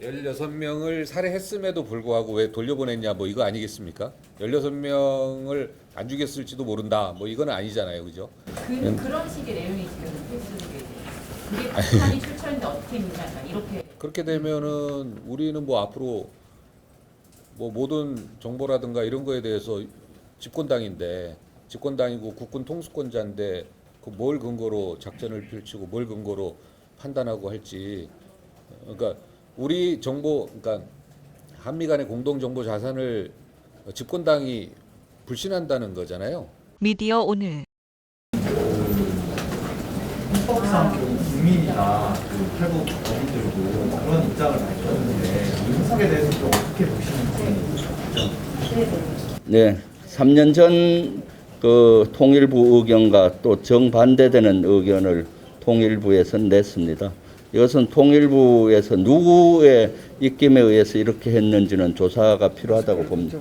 16명을 살해했음에도 불구하고 왜 돌려보냈냐 뭐 이거 아니겠습니까? 16명을 안 죽였을지도 모른다. 뭐 이건 아니잖아요. 그죠? 그, 그런 식의 내용이 지금 있어요. 그게 북한이 출처인데 어떻게 믿냐 이렇게 그렇게 되면은 우리는 뭐 앞으로 뭐 모든 정보라든가 이런 거에 대해서 집권당인데 집권당이고 국군 통수권자인데 그 뭘 근거로 작전을 펼치고 뭘 근거로 판단하고 할지 그러니까 우리 정보 그러니까 한미 간의 공동 정보 자산을 집권당이 불신한다는 거잖아요. 미디어 오늘 헌법상 국민이나 그 탈북 어민들도 그런 입장을 밝혔는데 이 해석에 대해서 좀 어떻게 보시는지 네, 3년 전 그 통일부 의견과 또 정반대되는 의견을 통일부에서 냈습니다. 이것은 통일부에서 누구의 입김에 의해서 이렇게 했는지는 조사가 필요하다고 봅니다.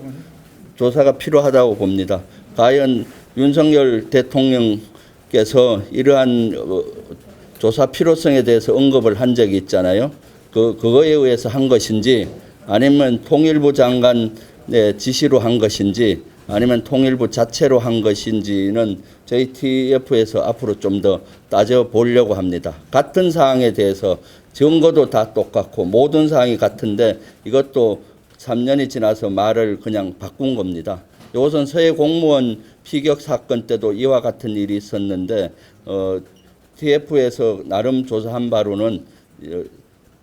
조사가 필요하다고 봅니다. 과연 윤석열 대통령께서 이러한 어, 조사 필요성에 대해서 언급을 한 적이 있잖아요. 그 그거에 의해서 한 것인지 아니면 통일부 장관의 지시로 한 것인지 아니면 통일부 자체로 한 것인지는 저희 TF에서 앞으로 좀 더 따져 보려고 합니다. 같은 사항에 대해서 증거도 다 똑같고 모든 사항이 같은데 이것도 3년이 지나서 말을 그냥 바꾼 겁니다. 이것은 서해 공무원 피격 사건 때도 이와 같은 일이 있었는데 어, TF에서 나름 조사한 바로는 어,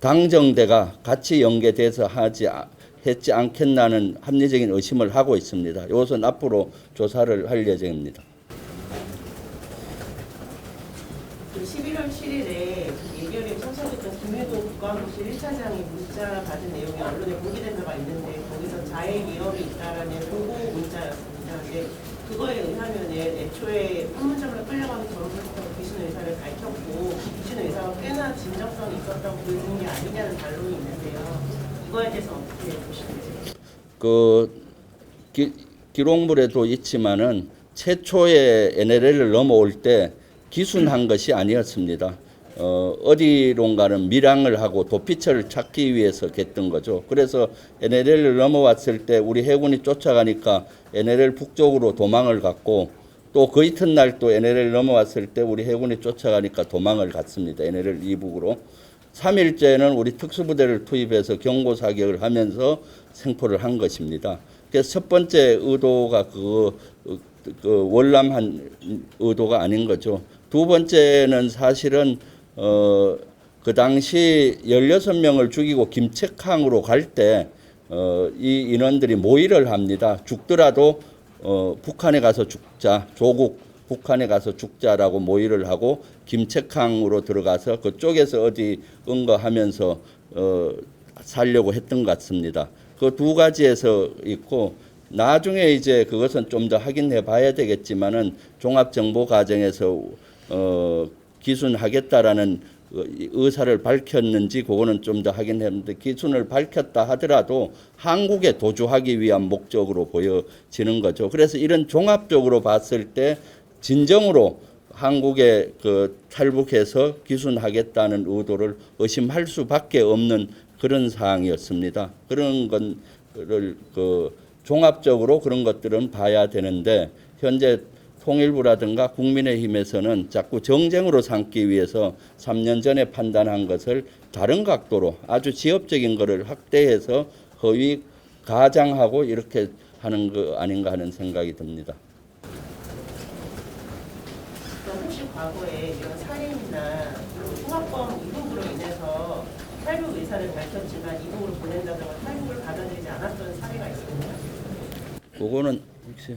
당정대가 같이 연계돼서 하지 아- 했지 않겠나는 합리적인 의심을 하고 있습니다. 이것은 앞으로 조사를 할 예정입니다. 그 11월 7일에 예결위 참석했던 김혜도 국가안보실 1차장이 문자 받은 내용이 언론에 공개된 바가 있는데 거기서 자해 위협이 있다라는 보고 문자였습니다. 근데 그거에 의하면 애초에 판문점으로 끌려가는 전부터 귀신 의사를 밝혔고 귀신 의사가 꽤나 진정성이 있었다고 보이는 게 아니냐는 반론이 있는데요. 이거에 대해서 어떻게 보시는지. 그 기, 기록물에도 있지만은 최초의 NLL을 넘어올 때 기순한 것이 아니었습니다. 어, 어디론가는 밀항을 하고 도피처를 찾기 위해서 했던 거죠. 그래서 NLL을 넘어왔을 때 우리 해군이 쫓아가니까 NLL 북쪽으로 도망을 갔고 또 그 이튿날 또 NLL 넘어왔을 때 우리 해군이 쫓아가니까 도망을 갔습니다. NLL 이북으로. 3일째는 우리 특수부대를 투입해서 경고 사격을 하면서 생포를 한 것입니다. 그래서 첫 번째 의도가 그, 그 월남한 의도가 아닌 거죠. 두 번째는 사실은 어, 그 당시 16명을 죽이고 김책항으로 갈 때 어, 이 인원들이 모의를 합니다. 죽더라도 어, 북한에 가서 죽자. 조국 북한에 가서 죽자라고 모의를 하고 김책항으로 들어가서 그쪽에서 어디 응거하면서 어, 살려고 했던 것 같습니다. 그 두 가지에서 있고 나중에 이제 그것은 좀 더 확인해 봐야 되겠지만은 종합 정보 과정에서 어, 기순하겠다라는 어, 의사를 밝혔는지 그거는 좀 더 확인했는데 기순을 밝혔다 하더라도 한국에 도주하기 위한 목적으로 보여지는 거죠. 그래서 이런 종합적으로 봤을 때 진정으로 한국에 그 탈북해서 기순하겠다는 의도를 의심할 수밖에 없는 그런 사항이었습니다. 그런 것을 그 종합적으로 그런 것들은 봐야 되는데 현재 통일부라든가 국민의힘에서는 자꾸 정쟁으로 삼기 위해서 3년 전에 판단한 것을 다른 각도로 아주 지엽적인 것을 확대해서 허위 가장하고 이렇게 하는 거 아닌가 하는 생각이 듭니다. 그럼 혹시 과거에 이런 살인이나 통합범 이북으로 인해서 탈북 의사를 밝혔지만 이북으로 보낸다거나 탈북을 받아들이지 않았던 사례가 있습니다. 그거는 혹시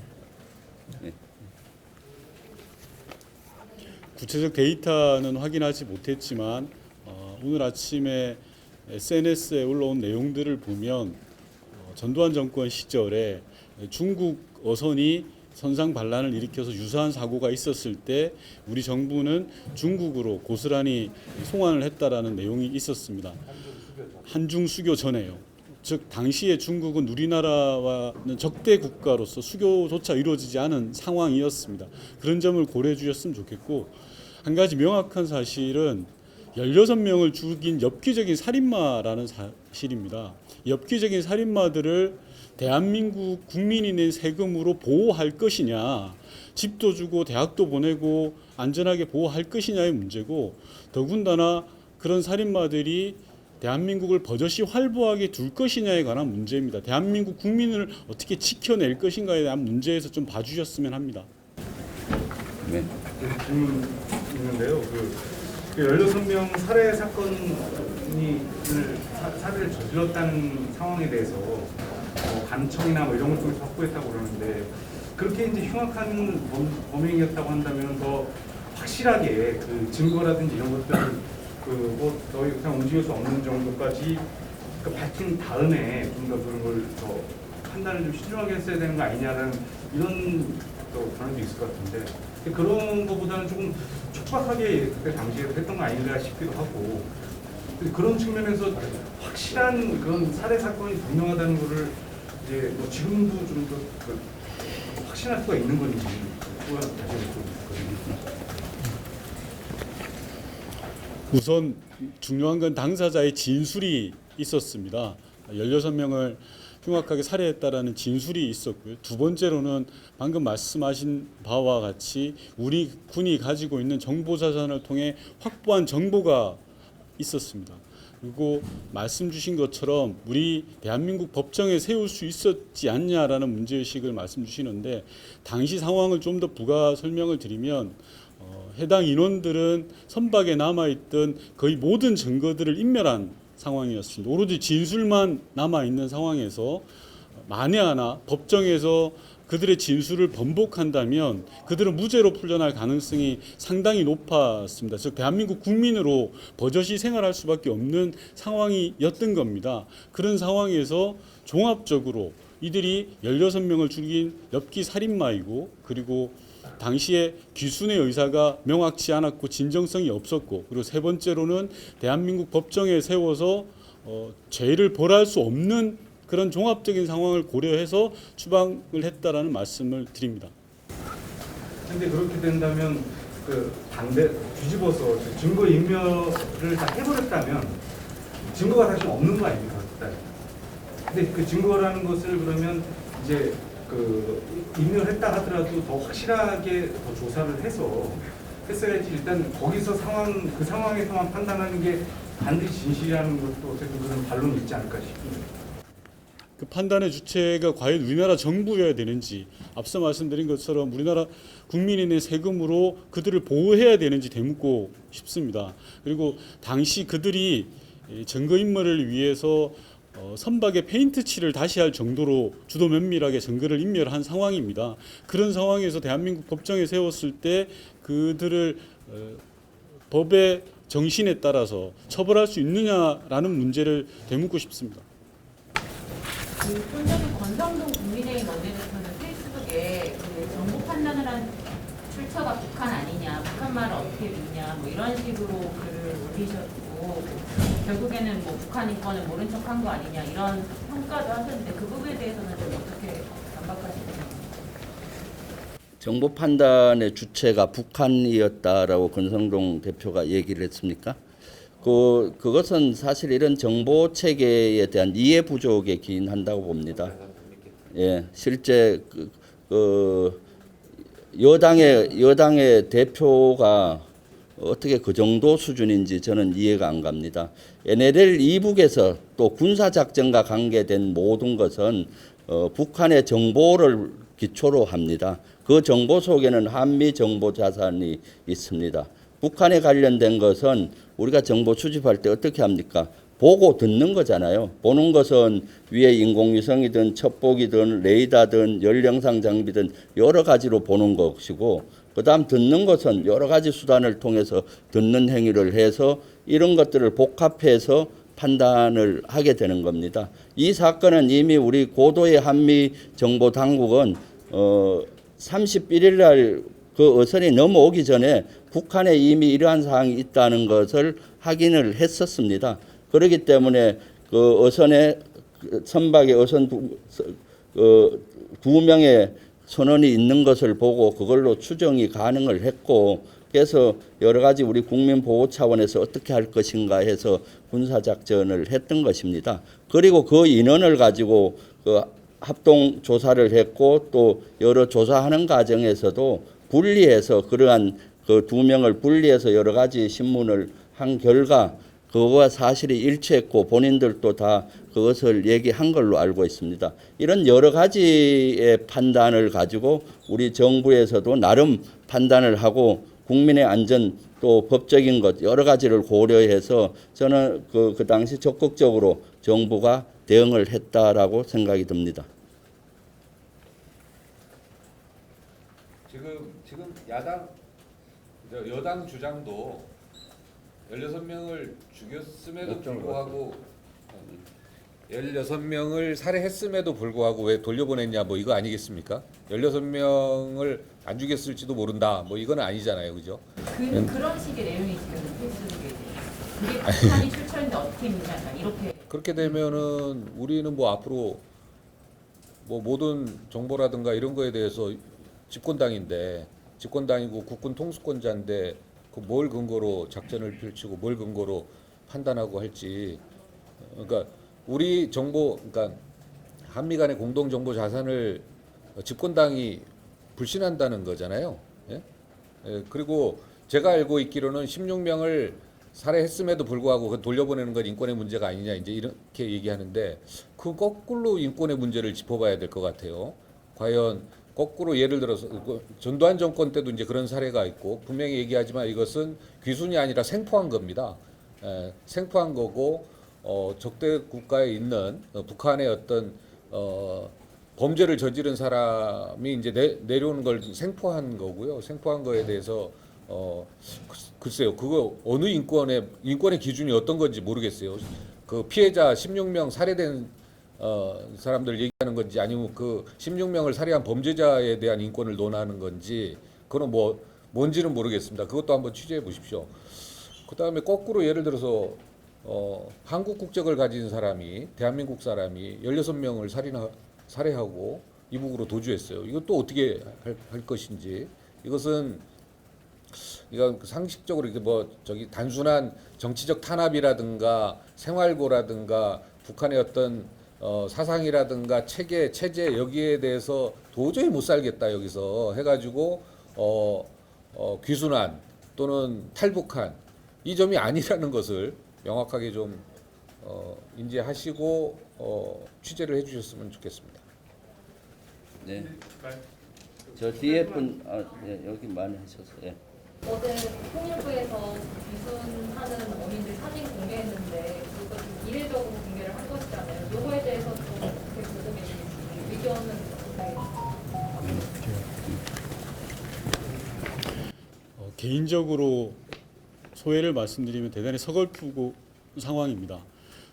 구체적 데이터는 확인하지 못했지만 어, 오늘 아침에 SNS에 올라온 내용들을 보면 어, 전두환 정권 시절에 중국 어선이 선상 반란을 일으켜서 유사한 사고가 있었을 때 우리 정부는 중국으로 고스란히 송환을 했다라는 내용이 있었습니다. 한중 수교 전에요. 즉 당시에 중국은 우리나라와는 적대 국가로서 수교조차 이루어지지 않은 상황이었습니다. 그런 점을 고려해 주셨으면 좋겠고 한 가지 명확한 사실은 16명을 죽인 엽기적인 살인마라는 사실입니다. 엽기적인 살인마들을 대한민국 국민이 낸 세금으로 보호할 것이냐, 집도 주고 대학도 보내고 안전하게 보호할 것이냐의 문제고 더군다나 그런 살인마들이 대한민국을 버젓이 활보하게 둘 것이냐에 관한 문제입니다. 대한민국 국민을 어떻게 지켜낼 것인가에 대한 문제에서 좀 봐주셨으면 합니다. 네. 질문 있는데요. 그, 그 16명 살해 사건이 을 사- 살해를 저질렀다는 상황에 대해서 뭐 간청이나 뭐 이런 걸 통해서 확보했다고 그러는데 그렇게 이제 흉악한 범, 범행이었다고 한다면 더 확실하게 그 증거라든지 이런 것들을 그뭐 더 이상 움직일 수 없는 정도까지 그 밝힌 다음에 좀 더 그런 걸 더 판단을 좀 신중하게 했어야 되는 거 아니냐라는 이런 또 변화도 있을 것 같은데 그런 것보다는 조금 촉박하게 그때 당시에 했던 거 아닌가 싶기도 하고 그런 측면에서 확실한 그런 살해 사건이 분명하다는 거를 이제 뭐 지금도 좀더 그 확신할 수가 있는 건지 다시 여쭤보거든요. 우선 중요한 건 당사자의 진술이 있었습니다. 16명을 흉악하게 살해했다라는 진술이 있었고요. 두 번째로는 방금 말씀하신 바와 같이 우리 군이 가지고 있는 정보 자산을 통해 확보한 정보가 있었습니다. 그리고 말씀 주신 것처럼 우리 대한민국 법정에 세울 수 있었지 않냐라는 문제의식을 말씀 주시는데 당시 상황을 좀 더 부가 설명을 드리면 어, 해당 인원들은 선박에 남아있던 거의 모든 증거들을 인멸한 상황이었습니다. 오로지 진술만 남아있는 상황에서 만에 하나 법정에서 그들의 진술을 번복한다면 그들은 무죄로 풀려날 가능성이 상당히 높았습니다. 즉 대한민국 국민으로 버젓이 생활할 수밖에 없는 상황이었던 겁니다. 그런 상황에서 종합적으로 이들이 16명을 죽인 엽기 살인마이고 그리고 당시에 귀순의 의사가 명확치 않았고 진정성이 없었고 그리고 세 번째로는 대한민국 법정에 세워서 어, 죄를 벌할 수 없는 그런 종합적인 상황을 고려해서 추방을 했다라는 말씀을 드립니다. 근데 그렇게 된다면 그 반대 뒤집어서 증거 인멸을 다 해버렸다면 증거가 사실 없는 거 아닙니까? 근데 그 증거라는 것을 그러면 이제 그 인멸했다 하더라도 더 확실하게 더 조사를 해서 했어야지 일단 거기서 상황 그 상황에서만 판단하는 게 반드시 진실이라는 것도 어쨌든 그런 반론이 있지 않을까 싶습니다. 그 판단의 주체가 과연 우리나라 정부여야 되는지 앞서 말씀드린 것처럼 우리나라 국민이 낸 세금으로 그들을 보호해야 되는지 되묻고 싶습니다. 그리고 당시 그들이 이 증거인멸을 위해서 어, 선박에 페인트 칠을 다시 할 정도로 주도 면밀하게 증거를 인멸한 상황입니다. 그런 상황에서 대한민국 법정에 세웠을 때 그들을 어, 법의 정신에 따라서 처벌할 수 있느냐라는 문제를 되묻고 싶습니다. 그좀 전에 권성동 국민의힘 원내대표는 페이스북에 그 정보 판단을 한 출처가 북한 아니냐, 북한 말을 어떻게 믿냐, 뭐 이런 식으로 글을 올리셨고 결국에는 뭐 북한 인권을 모른 척한 거 아니냐 이런 평가도 하셨는데 그 부분에 대해서는 좀 어떻게 반박하시나요? 정보 판단의 주체가 북한이었다라고 권성동 대표가 얘기를 했습니까? 그 그것은 사실 이런 정보 체계에 대한 이해 부족에 기인한다고 봅니다. 예, 실제 그, 그 여당의 여당의 대표가 어떻게 그 정도 수준인지 저는 이해가 안 갑니다. NLL 이북에서 또 군사 작전과 관계된 모든 것은 어, 북한의 정보를 기초로 합니다. 그 정보 속에는 한미 정보 자산이 있습니다. 북한에 관련된 것은 우리가 정보 수집할 때 어떻게 합니까? 보고 듣는 거잖아요. 보는 것은 위에 인공위성이든 첩보기든 레이더든 열영상 장비든 여러 가지로 보는 것이고 그다음 듣는 것은 여러 가지 수단을 통해서 듣는 행위를 해서 이런 것들을 복합해서 판단을 하게 되는 겁니다. 이 사건은 이미 우리 고도의 한미 정보 당국은 어 31일 날 그 어선이 넘어오기 전에 북한에 이미 이러한 사항이 있다는 것을 확인을 했었습니다. 그렇기 때문에 그 어선에 그 선박에 어선 두, 어, 두 명의 선원이 있는 것을 보고 그걸로 추정이 가능을 했고 그래서 여러 가지 우리 국민 보호 차원에서 어떻게 할 것인가 해서 군사 작전을 했던 것입니다. 그리고 그 인원을 가지고 그 합동 조사를 했고 또 여러 조사하는 과정에서도 분리해서 그러한 그 두 명을 분리해서 여러 가지 신문을 한 결과 그거와 사실이 일치했고 본인들도 다 그것을 얘기한 걸로 알고 있습니다. 이런 여러 가지의 판단을 가지고 우리 정부에서도 나름 판단을 하고 국민의 안전 또 법적인 것 여러 가지를 고려해서 저는 그, 그 당시 적극적으로 정부가 대응을 했다라고 생각이 듭니다. 지금 지금 야당 저 여당 주장도 16명을 죽였음에도 불구하고 16명을 살해했음에도 불구하고 왜 돌려보냈냐 뭐 이거 아니겠습니까? 16명을 안 죽였을지도 모른다. 뭐 이건 아니잖아요. 그죠? 그, 그런 식의 내용이 지금 페이스북에. 그게 북한이 출처인데 어떻게 믿냐 이렇게 그렇게 되면은 우리는 뭐 앞으로 뭐 모든 정보라든가 이런 거에 대해서 집권당인데 집권당이고 국군 통수권자인데 그 뭘 근거로 작전을 펼치고 뭘 근거로 판단하고 할지 그러니까 우리 정보 그러니까 한미 간의 공동 정보 자산을 집권당이 불신한다는 거잖아요. 예? 예, 그리고 제가 알고 있기로는 16명을 살해했음에도 불구하고 그 돌려보내는 건 인권의 문제가 아니냐 이제 이렇게 얘기하는데 그 거꾸로 인권의 문제를 짚어봐야 될 것 같아요. 과연 거꾸로 예를 들어서 그 전두환 정권 때도 이제 그런 사례가 있고 분명히 얘기하지만 이것은 귀순이 아니라 생포한 겁니다. 에, 생포한 거고 어, 적대 국가에 있는 어, 북한의 어떤 어, 범죄를 저지른 사람이 이제 내, 내려오는 걸 생포한 거고요. 생포한 거에 대해서 어, 글- 글쎄요. 그거 어느 인권의 인권의 기준이 어떤 건지 모르겠어요. 그 피해자 16명 살해된 어, 사람들 얘기하는 건지 아니면 그 16명을 살해한 범죄자에 대한 인권을 논하는 건지 그건 뭐 뭔지는 모르겠습니다. 그것도 한번 취재해 보십시오. 그 다음에 거꾸로 예를 들어서 어, 한국 국적을 가진 사람이 대한민국 사람이 16명을 살인하 살해하고 이북으로 도주했어요. 이것도 어떻게 할, 할 것인지 이것은 이건 상식적으로 이게 뭐 저기 단순한 정치적 탄압이라든가 생활고라든가 북한의 어떤 어, 사상이라든가 체계 체제 여기에 대해서 도저히 못 살겠다 여기서 해가지고 어, 어, 귀순한 또는 탈북한 이 점이 아니라는 것을 명확하게 좀 어, 인지하시고 어, 취재를 해주셨으면 좋겠습니다. 네. 저 뒤에 분 아, 예, 여기 많이 하셨어요. 예. 어제 통일부에서 귀순하는 어민들 사진 공개했는데 개인적으로 소회를 말씀드리면 대단히 서글프고 상황입니다.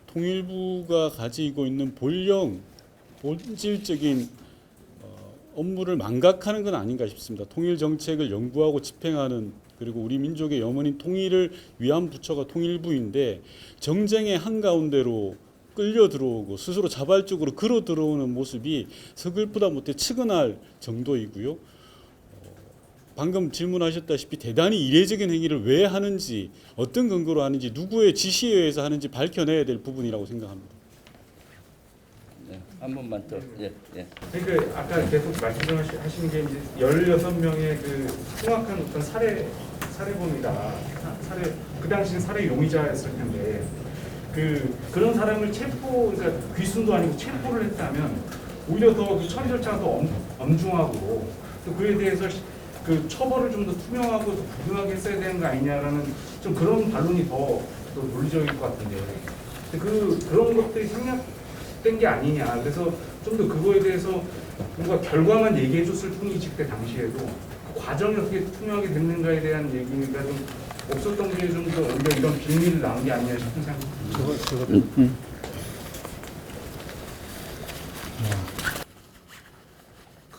통일부가 가지고 있는 본령 본질적인 어, 업무를 망각하는 건 아닌가 싶습니다. 통일 정책을 연구하고 집행하는 그리고 우리 민족의 염원인 통일을 위한 부처가 통일부인데 정쟁의 한가운데로 끌려 들어오고 스스로 자발적으로 걸어 들어오는 모습이 서글프다 못해 측은할 정도이고요. 방금 질문하셨다시피 대단히 이례적인 행위를 왜 하는지 어떤 근거로 하는지 누구의 지시에 의해서 하는지 밝혀내야 될 부분이라고 생각합니다. 네. 한 번만 더. 예, 예. 그러니까 아까 계속 말씀하시는 게 이제 16명의 그 흉악한 어떤 살해 살해범이다. 사- 살해 그 당시는 살해 용의자였을 텐데 그 그런 사람을 체포 그러니까 귀순도 아니고 체포를 했다면 오히려 더 그 처리 절차가 더 엄, 엄중하고 또 그에 대해서 시- 그 처벌을 좀 더 투명하고 더 부등하게 했어야 되는 거 아니냐라는 좀 그런 반론이 더, 더 논리적일 것 같은데. 그 그런 것들이 생략된 게 아니냐. 그래서 좀 더 그거에 대해서 뭔가 결과만 얘기해 줬을 뿐이지 그때 당시에도. 그 과정이 어떻게 투명하게 됐는가에 대한 얘기가 좀 없었던 게 좀 더 오히려 이런 비밀을 낳은 게 아니냐 싶은 생각이 듭니다.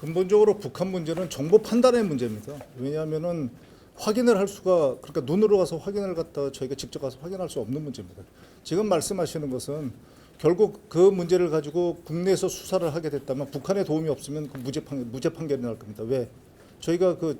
근본적으로 북한 문제는 정보 판단의 문제입니다. 왜냐하면은 확인을 할 수가 그러니까 눈으로 가서 확인을 갖다 저희가 직접 가서 확인할 수 없는 문제입니다. 지금 말씀하시는 것은 결국 그 문제를 가지고 국내에서 수사를 하게 됐다면 북한의 도움이 없으면 그 무죄 판 무죄 판결이 날 겁니다. 왜? 저희가 그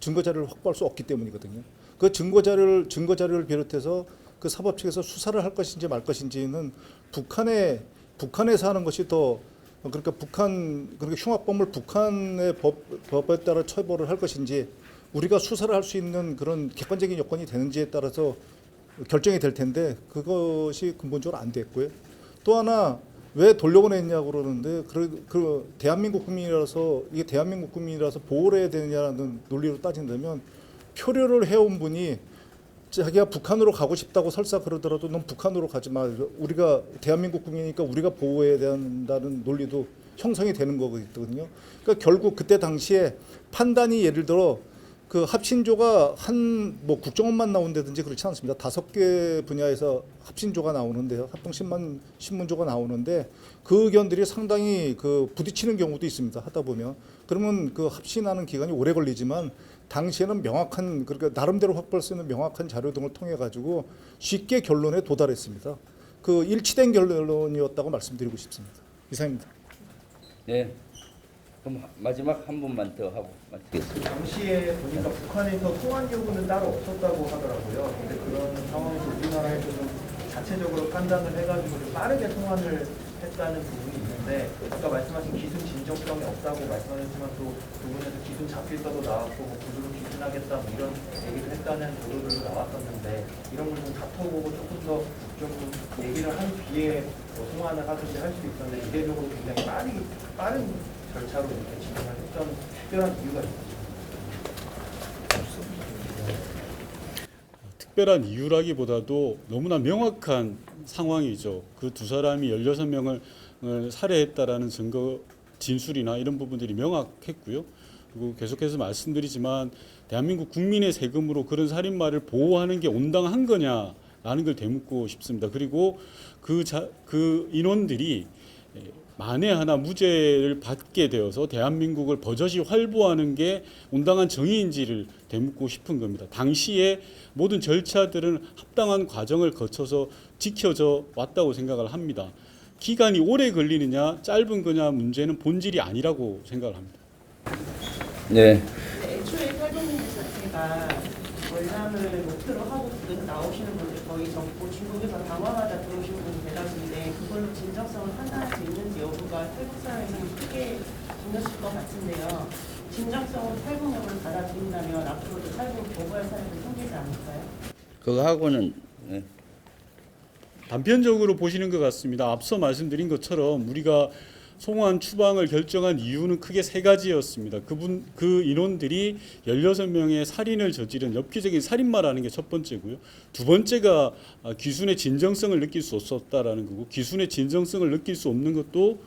증거 자료를 확보할 수 없기 때문이거든요. 그 증거 자료를 증거 자료를 비롯해서 그 사법 측에서 수사를 할 것인지 말 것인지는 북한의 북한에서 하는 것이 더 그러니까 북한 그러니까 흉악범을 북한의 법, 법에 따라 처벌을 할 것인지 우리가 수사를 할 수 있는 그런 객관적인 여건이 되는지에 따라서 결정이 될 텐데 그것이 근본적으로 안 됐고요. 또 하나 왜 돌려보냈냐고 그러는데 그, 그 대한민국 국민이라서 이게 대한민국 국민이라서 보호를 해야 되느냐는 논리로 따진다면 표류를 해온 분이 자기가 북한으로 가고 싶다고 설사 그러더라도 넌 북한으로 가지 마. 우리가 대한민국 국민이니까 우리가 보호해야 된다는 논리도 형성이 되는 거거든요. 그러니까 결국 그때 당시에 판단이 예를 들어 그 합신조가 한 뭐 국정원만 나온다든지 그렇지 않습니다. 다섯 개 분야에서 합신조가 나오는데요. 합동 신문 신문조가 나오는데 그 의견들이 상당히 그 부딪히는 경우도 있습니다. 하다 보면 그러면 그 합신하는 기간이 오래 걸리지만 당시에는 명확한 그러니까 나름대로 확보할 수 있는 명확한 자료 등을 통해 가지고 쉽게 결론에 도달했습니다. 그 일치된 결론이었다고 말씀드리고 싶습니다. 이상입니다. 네. 그럼 마지막 한 분만 더 하고 마치겠습니다. 당시에 보니까 북한에서 통한 요구는 따로 없었다고 하더라고요. 근데 그런 상황에서 우리나라에서 좀 자체적으로 판단을 해가지고 좀 빠르게 통환을 했다는 부분이 있는데 아까 말씀하신 기준 진정성이 없다고 말씀하셨지만 또 부분에서 기준 잡힐 거도 나왔고 뭐 구두로 기준하겠다 뭐 이런 얘기를 했다는 보도들도 나왔었는데 이런 걸 좀 다퉈보고 조금 더 좀 얘기를 한 뒤에 뭐 통환을 하든지 할 수도 있었는데 이례적으로 굉장히 빠르게 빠른 절차로 이렇게 진행을 했던 특별한 이유가 있습니다. 특별한 이유라기보다도 너무나 명확한 상황이죠. 그 두 사람이 16명을 어, 살해했다라는 증거 진술이나 이런 부분들이 명확했고요. 그리고 계속해서 말씀드리지만 대한민국 국민의 세금으로 그런 살인마를 보호하는 게 온당한 거냐라는 걸 되묻고 싶습니다. 그리고 그, 자, 그 인원들이 에, 만에 하나 무죄를 받게 되어서 대한민국을 버젓이 활보하는 게 온당한 정의인지를 되묻고 싶은 겁니다. 당시에 모든 절차들은 합당한 과정을 거쳐서 지켜져 왔다고 생각을 합니다. 기간이 오래 걸리느냐 짧은 거냐 문제는 본질이 아니라고 생각을 합니다. 네. 애초에 탈북민들 자체가 월남을 목표로 하고 나오시는 분들 거의 전부 중국에서 당황하다 들어오시는 분이 대다수인데 그걸로 진정성을 판단할 수 있는지 여부가 탈북 사회에서는 크게 중요실 것 같은데요. 진정성으로 탈북력을 받아들인다면 앞으로도 탈북 거부할 사람이 생기지 않을까요? 그거하고는 네. 단편적으로 보시는 것 같습니다. 앞서 말씀드린 것처럼 우리가 송환 추방을 결정한 이유는 크게 세 가지였습니다. 그분 그 인원들이 16명의 살인을 저지른 엽기적인 살인마라는 게 첫 번째고요. 두 번째가 아, 기순의 진정성을 느낄 수 없었다라는 거고 기순의 진정성을 느낄 수 없는 것도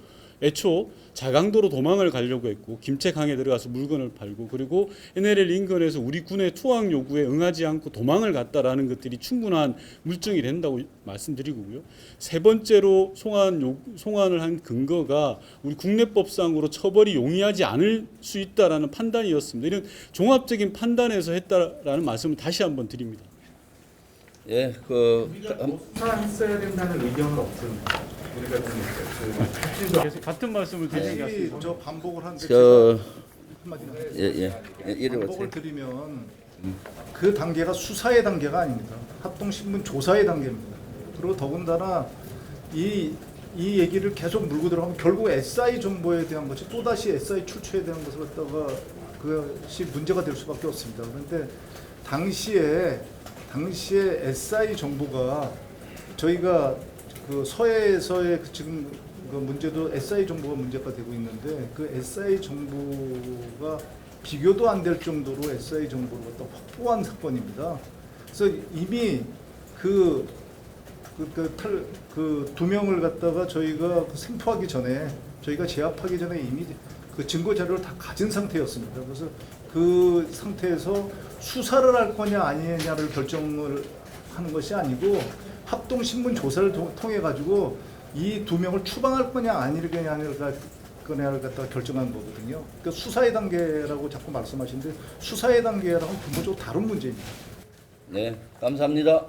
애초 자강도로 도망을 가려고 했고 김책항에 들어가서 물건을 팔고 그리고 NLL 인근에서 우리 군의 투항 요구에 응하지 않고 도망을 갔다라는 것들이 충분한 물증이 된다고 말씀드리고요. 세 번째로 송환 요, 송환을 한 근거가 우리 국내법상으로 처벌이 용이하지 않을 수 있다라는 판단이었습니다. 이런 종합적인 판단에서 했다라는 말씀을 다시 한번 드립니다. 예, 그 수사했어야 된다는 의견은 없습니다. 계속 같은 말씀을 드리는 게이 같습니다. 저 반복을 하는데 저 한마디 예, 예. 예, 이리 반복을. 드리면 그 단계가 수사의 단계가 아닙니다. 합동신문 조사의 단계입니다. 그리고 더군다나 이, 이 얘기를 계속 물고 들어가면 결국 SI 정보에 대한 것이 또다시 SI 출처에 대한 것을 갖다가 그것이 문제가 될 수밖에 없습니다. 그런데 당시에 당시에 SI 정보가 저희가 그 서해에서의 그 지금 그 문제도 SI 정보가 문제가 되고 있는데 그 SI 정보가 비교도 안 될 정도로 SI 정보를 갖다 확보한 사건입니다. 그래서 이미 그 그 그 탈그 명을 갖다가 저희가 그 생포하기 전에 저희가 제압하기 전에 이미 그 증거 자료를 다 가진 상태였습니다. 그래서 그 상태에서 수사를 할 거냐 아니냐를 결정을 하는 것이 아니고 합동 신문 조사를 통- 통해 가지고 이 두 명을 추방할 거냐 아니냐를 가- 거냐를 갖다가 결정한 거거든요. 그러니까 수사의 단계라고 자꾸 말씀하시는데 수사의 단계랑은 근본적으로 다른 문제입니다. 네, 감사합니다.